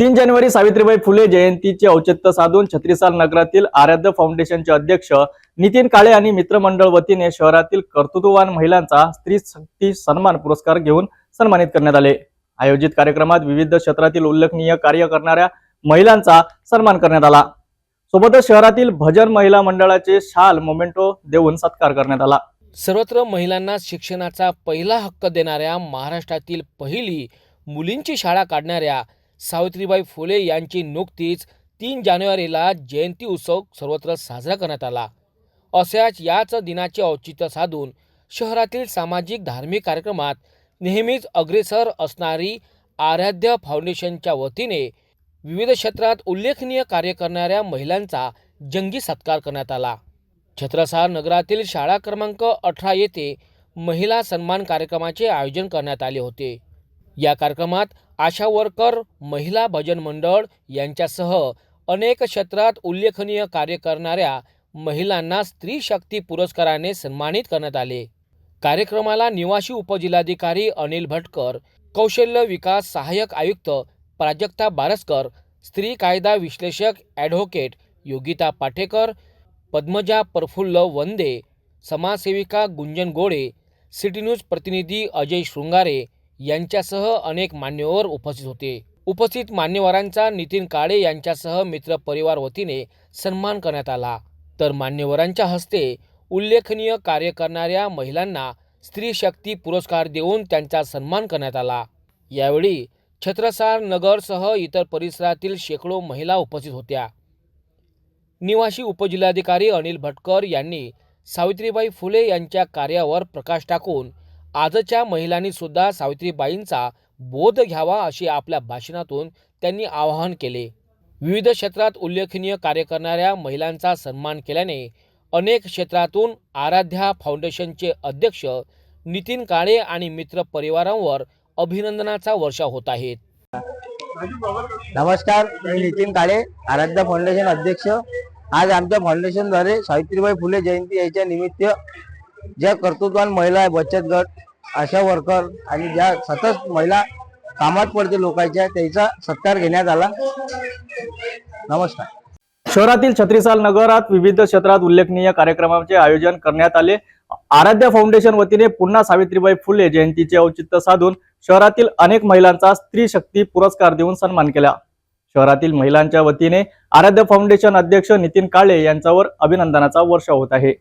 तीन जानेवारी सावित्रीबाई फुले जयंतीचे औचित्य साधून छत्रीसाल नगरातील आराध्य फाउंडेशनचे अध्यक्ष नितीन काळे आणि मित्रमंडळ वतीने शहरातील कर्तृत्ववान महिलांचा स्त्री शक्ती सन्मान पुरस्कार घेऊन सन्मानित करण्यात आले. आयोजित कार्यक्रमात विविध क्षेत्रातील उल्लेखनीय कार्य करणाऱ्या महिलांचा सन्मान करण्यात आला. सोबतच शहरातील भजन महिला मंडळाचे शाल मोमेंटो देऊन सत्कार करण्यात आला. सर्वत्र महिलांना शिक्षणाचा पहिला हक्क देणाऱ्या महाराष्ट्रातील पहिली मुलींची शाळा काढणाऱ्या सावित्रीबाई फुले यांची नुकतीच तीन जानेवारीला जयंती उत्सव सर्वत्र साजरा करण्यात आला. अशाच याच दिनाचे औचित्य साधून शहरातील सामाजिक धार्मिक कार्यक्रमात नेहमीच अग्रेसर असणारी आराध्य फाउंडेशनच्या वतीने विविध क्षेत्रात उल्लेखनीय कार्य करणाऱ्या महिलांचा जंगी सत्कार करण्यात आला. छत्रसार नगरातील शाळा क्रमांक अठरा येथे महिला सन्मान कार्यक्रमाचे आयोजन करण्यात आले होते. या कार्यक्रमात आशा वर्कर महिला भजन मंडळ यांच्यासह अनेक क्षेत्रात उल्लेखनीय कार्य करणाऱ्या महिलांना स्त्री शक्ती पुरस्काराने सन्मानित करण्यात आले. कार्यक्रमाला निवासी उपजिल्हाधिकारी अनिल भटकर कौशल्य विकास सहाय्यक आयुक्त प्राजक्ता बारसकर स्त्री कायदा विश्लेषक ॲडव्होकेट योगिता पाटेकर पद्मजा प्रफुल्ल वंदे समाजसेविका गुंजन गोडे सिटी न्यूज प्रतिनिधी अजय शृंगारे यांच्यासह अनेक मान्यवर उपस्थित होते. उपस्थित मान्यवरांचा नितीन काळे यांच्यासह मित्र परिवार वतीने सन्मान करण्यात आला. तर मान्यवरांच्या हस्ते उल्लेखनीय कार्य करणाऱ्या महिलांना स्त्री शक्ती पुरस्कार देऊन त्यांचा सन्मान करण्यात आला. यावेळी छत्रसार नगरसह इतर परिसरातील शेकडो महिला उपस्थित होत्या. निवासी उपजिल्हाधिकारी अनिल भटकर यांनी सावित्रीबाई फुले यांच्या कार्यावर प्रकाश टाकून आजच्या महिलांनी सुद्धा सावित्रीबाईंचा बोध घ्यावा अशी आपल्या भाषणातून त्यांनी आवाहन केले. विविध क्षेत्रात उल्लेखनीय कार्य करणाऱ्या महिलांचा सन्मान केल्याने अनेक क्षेत्रातून आराध्या फाउंडेशनचे अध्यक्ष नितीन काळे आणि मित्र परिवारांवर अभिनंदनाचा वर्षा होत आहेत. नमस्कार मी नितीन काळे आराध्या फाउंडेशन अध्यक्ष. आज आमच्या फाउंडेशनद्वारे सावित्रीबाई फुले जयंती याच्या निमित्त ज्या कर्तृत्वान महिला बचत गट आशा वर्कर आणि ज्या सतत महिला कामात पडते लोकांच्या त्याचा सत्कार घेण्यात आला. नमस्कार. शहरातील छत्रीसाल नगरात विविध क्षेत्रात उल्लेखनीय कार्यक्रमाचे आयोजन करण्यात आले. आराध्य फाउंडेशन वतीने पुन्हा सावित्रीबाई फुले जयंतीचे औचित्य साधून शहरातील अनेक महिलांचा स्त्री शक्ती पुरस्कार देऊन सन्मान केला. शहरातील महिलांच्या वतीने आराध्य फाउंडेशन अध्यक्ष नितीन काळे यांच्यावर अभिनंदनाचा वर्षाव होत आहे.